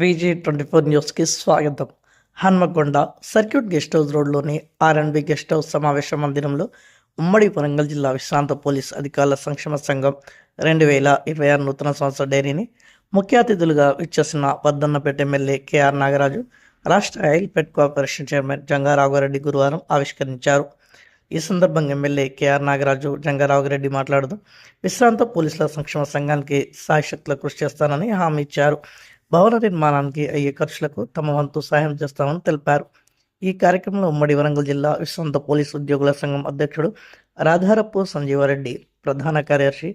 విజీ twenty four న్యూస్కి స్వాగతం. Hanamkonda circuit guest house రోడ్లోని ఆర్ఎన్బి గెస్ట్ హౌస్ సమావేశ మందిరంలో ఉమ్మడి వరంగల్ జిల్లా విశ్రాంత పోలీస్ అధికారుల సంక్షేమ సంఘం రెండు వేల ఇరవై ఆరు నూతన సంవత్సర డైరీని ముఖ్య అతిథులుగా విచ్చేసిన పద్దన్నపేట ఎమ్మెల్యే కేఆర్ నాగరాజు రాష్ట్ర oil fed corporation chairman Janga Raghava Reddy గురువారం ఆవిష్కరించారు. ఈ సందర్భంగా ఎమ్మెల్యే కేఆర్ నాగరాజు జంగారావురెడ్డి మాట్లాడుతూ విశ్రాంత పోలీసుల సంక్షేమ సంఘానికి సాయశక్తుల కృషి చేస్తానని హామీ ఇచ్చారు. భవన నిర్మాణానికి అయ్యే ఖర్చులకు తమ వంతు సహాయం చేస్తామని తెలిపారు. ఈ కార్యక్రమంలో ఉమ్మడి వరంగల్ జిల్లా విశ్రాంత పోలీసు ఉద్యోగుల సంఘం అధ్యక్షుడు రాధారపు సంజీవారెడ్డి ప్రధాన కార్యదర్శి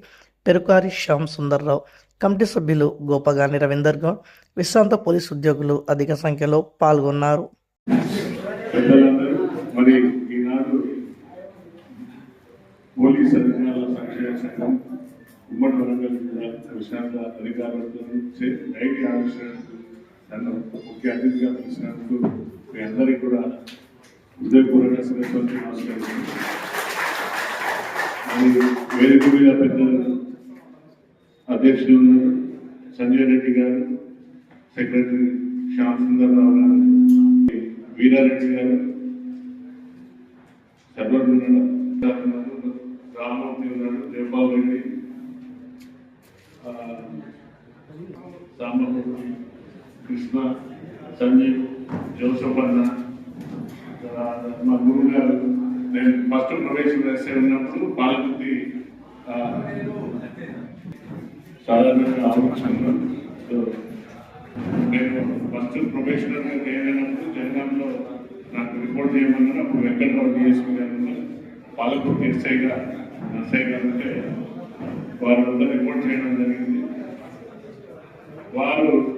పెరుకారి శ్యామ్ సుందర్రావు కమిటీ సభ్యులు గోపగాని రవీందర్ గౌడ్ విశ్రాంత పోలీసు ఉద్యోగులు అధిక సంఖ్యలో పాల్గొన్నారు. పోలీస్ అధికారుల సంక్షేమ సంఘం ఉమ్మడి వరంగల్ జిల్లా విశాఖ అధికారులతో చే- డైరీ ఆవిష్కరణకు నన్ను ముఖ్య అతిథిగా పిలిచినందుకు మీ అందరికీ కూడా హృదయపూర్వక శిరస్వంతి నమస్కరిస్తున్నాను. మరి వేదిక మీద పెద్దలు అధ్యక్షులు సంజయ్ రెడ్డి గారు సెక్రటరీ శ్యామ్ సుందర్రావు గారు వీరారెడ్డి గారు సర్వర్ రామ్మూర్తి ఉన్నారు జయపాల్ రెడ్డి ఆ, సాంబమూర్తి కృష్ణ సంజీవ్ జోసఫ్ అన్న మా గురువు గారు నేను ఫస్ట్ ప్రవేశం వేసే ఉన్నప్పుడు పాలకుర్తి సాధారణంగా ఆలోచన సో నేను ఫస్ట్ ప్రొఫెషనల్గా చేయనప్పుడు జనగాంలో నాకు రిపోర్ట్ చేయమన్నారు. అప్పుడు వెంకటరావు డిఎస్పీ గారు ఉన్నారు. పాలకుర్తి ఎస్ఐగా ఎస్ఐ గారు ఉంటే వారంతా రిపోర్ట్ చేయడం జరిగింది. వారు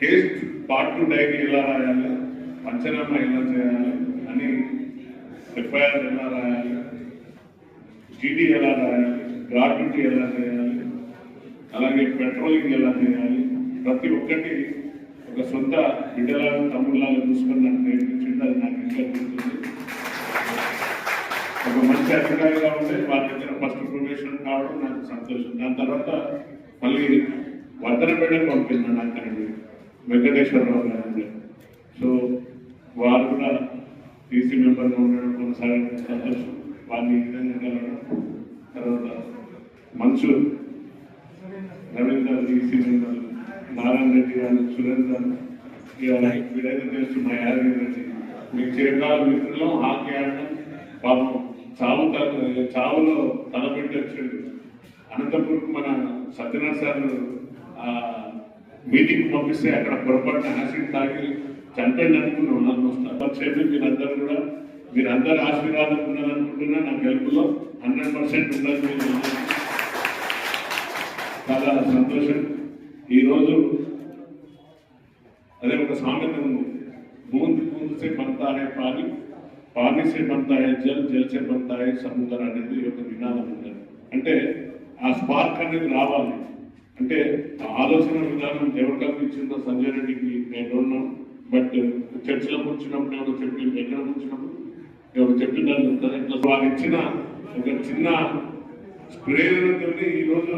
కేసు పార్ట్ టు డైరీ ఎలా రాయాలి? పంచనామా ఎలా చేయాలి? అని ఎఫ్ఐఆర్ ఎలా రాయాలి? జీడీ ఎలా రాయాలి? గ్రాట్యుటీ ఎలా చేయాలి? అలాగే పెట్రోలింగ్ ఎలా చేయాలి? ప్రతి ఒక్కటి ఒక సొంత బిడ్డలాగా తమ్ముళ్ళలాగా చూసుకుని చిన్నది నేర్పించింది అది నాకు ఇంకా గుర్తుంది. ఒక మంచి అధికారిగా ఉంటే వారి దగ్గర ఫస్ట్ ప్రొఫెషన్ కావడం నాకు సంతోషం. దాని తర్వాత మళ్ళీ వర్ధనపేట పంపింది అక్కడికి వెంకటేశ్వరరావు గారు సో వారు కూడా టీసీ మెంబర్గా ఉండడం కొనసాగడం సంతోషం. వారిని ఈ విధంగా కలవడం తర్వాత మంచు రవీంద్ర టీసీ మెంబర్ నారాయణ రెడ్డి గారు సురేంద్ర ఇవాళ వీడైతే తెలుసు యాదగిరి రెడ్డి. మీ చిరకాల మిత్రులు హాకీ ఆడడం పాపం చావు చావులో తలపెట్టి వచ్చాడు. అనంతపురం మన సత్యనారాయణ సార్ మీటింగ్ పంపిస్తే అక్కడ పొరపాటున యాసిడ్ తాగి చంపండి అనుకున్నాం ఆల్మోస్ట్ చెప్పి మీరందరూ కూడా మీరందరూ ఆశీర్వాదం ఉన్నదనుకుంటున్నా నా గెలుపులో హండ్రెడ్ పర్సెంట్ ఉన్నది చాలా సంతోషం. ఈరోజు అదే ఒక సామెత ఉంది బూంద్ బూంద్ సే పాలి పాలిసే పాని జల్ జల్సే బంతా సముద్ర అనేది ఒక నినాదం ఉంది అంటే ఆ స్పార్క్ అనేది రావాలి. అంటే ఆలోచన విధానం ఎవరు కల్పించిందో సంజయ్ రెడ్డికి నేను ఉన్నాను బట్ చర్చలో కూర్చున్నప్పుడు ఎవరు చెప్పి ఎక్కడ కూర్చున్నప్పుడు ఎవరు చెప్పిందని ఉంటుంది ఇట్లా వారు ఇచ్చిన ఒక చిన్న ప్రేరణతో ఈరోజు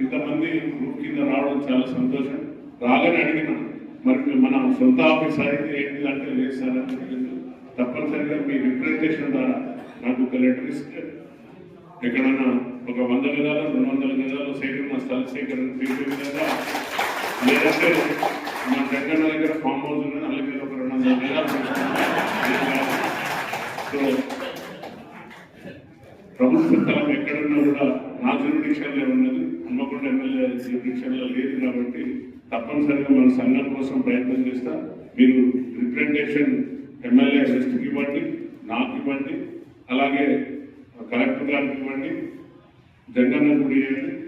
ఇంతమంది గ్రూప్ కింద రావడం చాలా సంతోషం. రాగానే అడిగిన మరి మన సొంత ఆఫీస్ అయితే ఏంటి అంటే లేదు సార్ తప్పనిసరిగా మీ రిప్రజెంటేషన్ ద్వారా నాకు ఒక లెటర్ ఇస్తే ఎక్కడన్నా ఒక వంద గదాలు రెండు వందల గదాలు సేకరణ స్థల సేకరణ చేసే విధంగా లేదంటే మా దగ్గర దగ్గర ఫామ్ హౌస్ ఉన్నది అలాగే ఒక రెండు వందల గదాలు సో ప్రభుత్వ స్థలం ఎక్కడున్నా కూడా నా జ్యూరిడిక్షన్లో ఉన్నది. హన్మకొండ ఎమ్మెల్యే జ్యూరిడిక్షన్లో లేదు కాబట్టి తప్పనిసరిగా మన సంఘం కోసం ప్రయత్నం చేస్తా. మీరు రిప్రజెంటేషన్ ఎమ్మెల్యే వెస్ట్కి ఇవ్వండి నాకు ఇవ్వండి అలాగే కలెక్టర్ గారికి ఇవ్వండి. జగన్న గుడి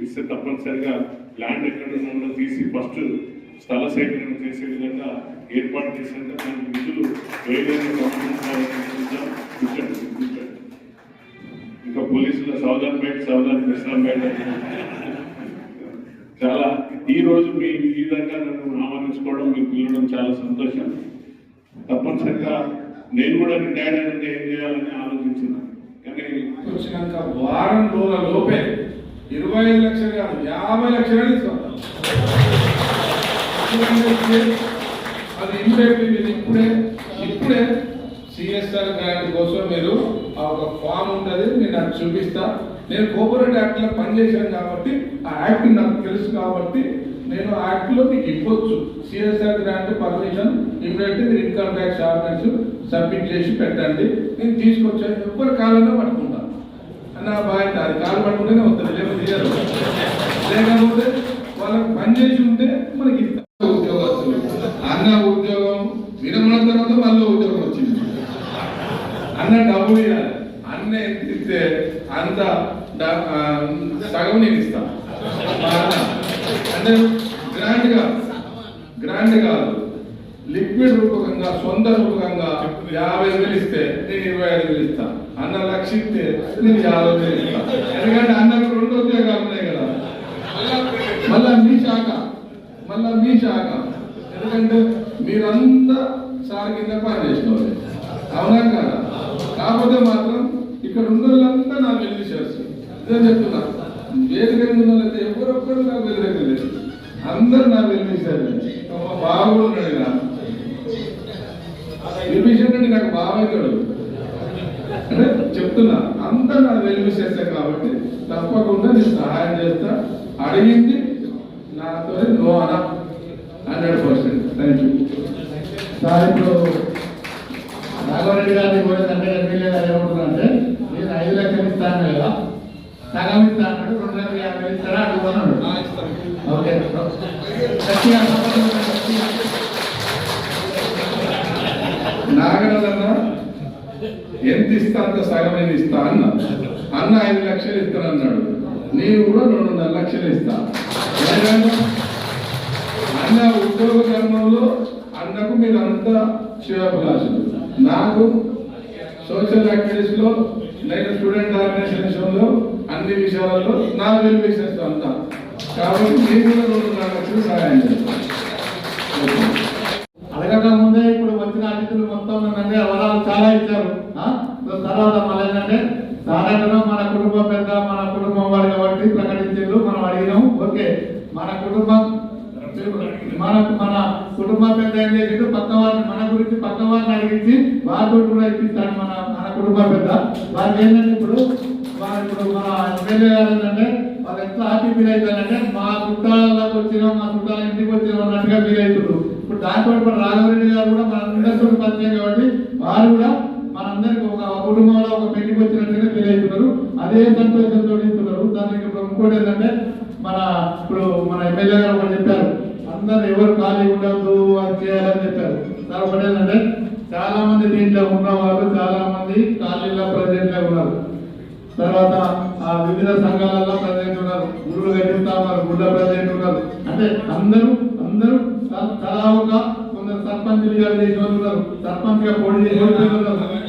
ఇస్తే తప్పనిసరిగా ల్యాండ్ ఎక్కడ ఉన్నదో తీసి ఫస్ట్ స్థల సేకరణ చేసే విధంగా ఏర్పాటు చేసేందుకు దానికి నిధులు ఇంకా పోలీసుల సౌదర్ పేట సౌదర్ కృష్ణంపేట చాలా ఈ రోజు మీ ఈ విధంగా నన్ను ఆహ్వానించుకోవడం మీకు పిలవడం చాలా సంతోషం. తప్పనిసరిగా నేను కూడా రిటైర్డ్ అయితే ఏం చేయాలని ఆలోచించిన? కానీ వచ్చినాక వారం రోజుల లోపే ఇరవై ఐదు లక్షలు కాదు యాభై లక్షలు తీసుకుంటాం అది ఇమ్మీడియట్లీ మీరు ఇప్పుడే ఇప్పుడే సిఎస్ఆర్ గ్రాంట్ కోసం మీరు ఆ ఒక ఫామ్ ఉంటుంది నేను అది చూపిస్తా. నేను కోఆపరేటివ్ యాక్ట్లో పనిచేశాను కాబట్టి ఆ యాక్ట్ నాకు తెలుసు కాబట్టి నేను ఆ యాక్ట్లో మీకు ఇవ్వచ్చు సిఎస్ఆర్ గ్రాంట్ పర్మిషన్ ఇమ్మీడియట్లీ మీరు ఇన్కమ్ ట్యాక్స్ ఆర్డినెన్స్ సబ్మిట్ చేసి పెట్టండి. నేను తీసుకొచ్చాను. ఎవరి కాలంలో పట్టుకుంటాను నా బాధ్యత అది కాలు పట్టుకుంటేనే వస్తుంది లేకపోతే తీయరు. లేకపోతే వాళ్ళకి పని చేసి ఉంటే మనకి ఇస్తారు ఉద్యోగస్తులు అన్న ఉద్యోగం విరమణ తర్వాత మళ్ళీ ఉద్యోగం వచ్చింది అన్న డబ్బులు ఇవ్వాలి అన్న ఎంత ఇస్తే అంత డ- ఆ, సగం నేను ఇస్తా మా అంటే గ్రాండ్ కాదు గ్రాండ్ కాదు. లిక్విడ్ రూపకంగా సొంత రూపకంగా యాభై వేలు ఇస్తే నేను ఇరవై ఐదు వేలు ఇస్తా. అన్న లక్ష ఇస్తే నేను యాభై వేలు ఇస్తా. ఎందుకంటే అన్నకు రెండు ఉద్యోగాలు ఉన్నాయి కదా. మళ్ళా మీ శాఖ మళ్ళా మీ శాఖ. ఎందుకంటే మీరంతా సార్ కింద పని చేసినవారు అవునా కదా? కాకపోతే మాత్రం ఇక్కడ ఉన్న వాళ్ళంతా నా వెలుగు చేస్తారు ఇదే చెప్తున్నా. వేదిక మీద వాళ్ళైతే ఎవరొక్కరు నాకు వెలుగు అందరు నాకు వినిపించారు చేశారు మా బావ కూడా ఉన్నాడు ఇలా విభీషణ్ నాకు బావ చెప్తున్నా అంతా నా వెలుగు కాబట్టి తప్పకుండా నేను సహాయం చేస్తా. అడిగింది నాతో నో అన. Hundred percent. Thank you sir ఇప్పుడు రాఘవరెడ్డి గారిని కూడా తండ్రి ఎమ్మెల్యే గారు ఏమంటున్నారంటే నేను ఐదు లక్షలు ఇస్తాను కదా సగం ఇస్తాను అన్నాడు రెండు లక్షల యాభై ఓకే. నాగరాజన్న ఎంత ఇస్తా అంత సగం నేను ఇస్తా అన్న. అన్న ఐదు లక్షలు ఇస్తానన్నాడు. నేను కూడా రెండున్నర లక్షలు ఇస్తా. అన్న ఉద్యోగ ధర్మంలో అన్నకు మీరంతా శివభిలాషులు నాకు సోషల్ యాక్టివిటీస్లో నేను స్టూడెంట్ ఆర్గనైజేషన్లో అన్ని విషయాలలో నా వెలివేసేస్తూ అంతా. కాబట్టి నేను కూడా సహాయం చేస్తాను అడగక ముందే ఇప్పుడు వచ్చిన అతిథులు మొత్తం ఏంటంటే వరాలు చాలా ఇచ్చారు. ఆ? తర్వాత మళ్ళీ ఏంటంటే సాధారణ మన కుటుంబం పెద్ద మన కుటుంబం వారు కాబట్టి ప్రకటించారు మనం అడిగినాం ఓకే మన కుటుంబం మన మన కుటుంబం పెద్ద ఏం చేసిండు పక్క వారిని మన గురించి పక్క వారిని అడిగించి వారితో కూడా ఇప్పిస్తాడు మన మన కుటుంబం పెద్ద. వారికి ఏంటంటే ఇప్పుడు వారు ఇప్పుడు మన ఎమ్మెల్యే గారు ఏంటంటే వాళ్ళు ఎంత హ్యాపీ ఫీల్ అవుతారంటే మా చుట్టాలకు వచ్చినాం మా చుట్టాల ఇంటికి వచ్చినాం అన్నట్టుగా ఫీల్ అవుతున్నారు ఇప్పుడు దాంతో ఇప్పుడు రాఘవరెడ్డి గారు కూడా మన అందరితో పరిచయం కాబట్టి వారు కూడా మనందరికి ఒక కుటుంబంలో ఒక పెళ్ళికి వచ్చినట్టుగా ఫీల్ అవుతున్నారు అదే సంతోషంతో ఇస్తున్నారు దానికి ఇప్పుడు ఇంకోటి ఏంటంటే మన ఇప్పుడు మన ఎమ్మెల్యే గారు ఒకటి చెప్పారు అందరు ఎవరు ఖాళీ ఉండదు అది చేయాలని చెప్పారు. దాని ఒకటి ఏంటంటే చాలా మంది దీంట్లో ఉన్నవారు చాలా మంది ఖాళీలో ప్రజెంట్ ఉన్నారు. తర్వాత ఆ వివిధ సంఘాలలో ప్రజెంట్ ఉన్నారు. గురువులు కట్టిస్తా ఉన్నారు గుడ్డ ప్రజెంట్ ఉన్నారు. అంటే అందరూ అందరూ తలా ఒక కొందరు సర్పంచులుగా చేసిన వాళ్ళు ఉన్నారు. సర్పంచ్గా పోటీ చేసిన వాళ్ళు ఉన్నారు.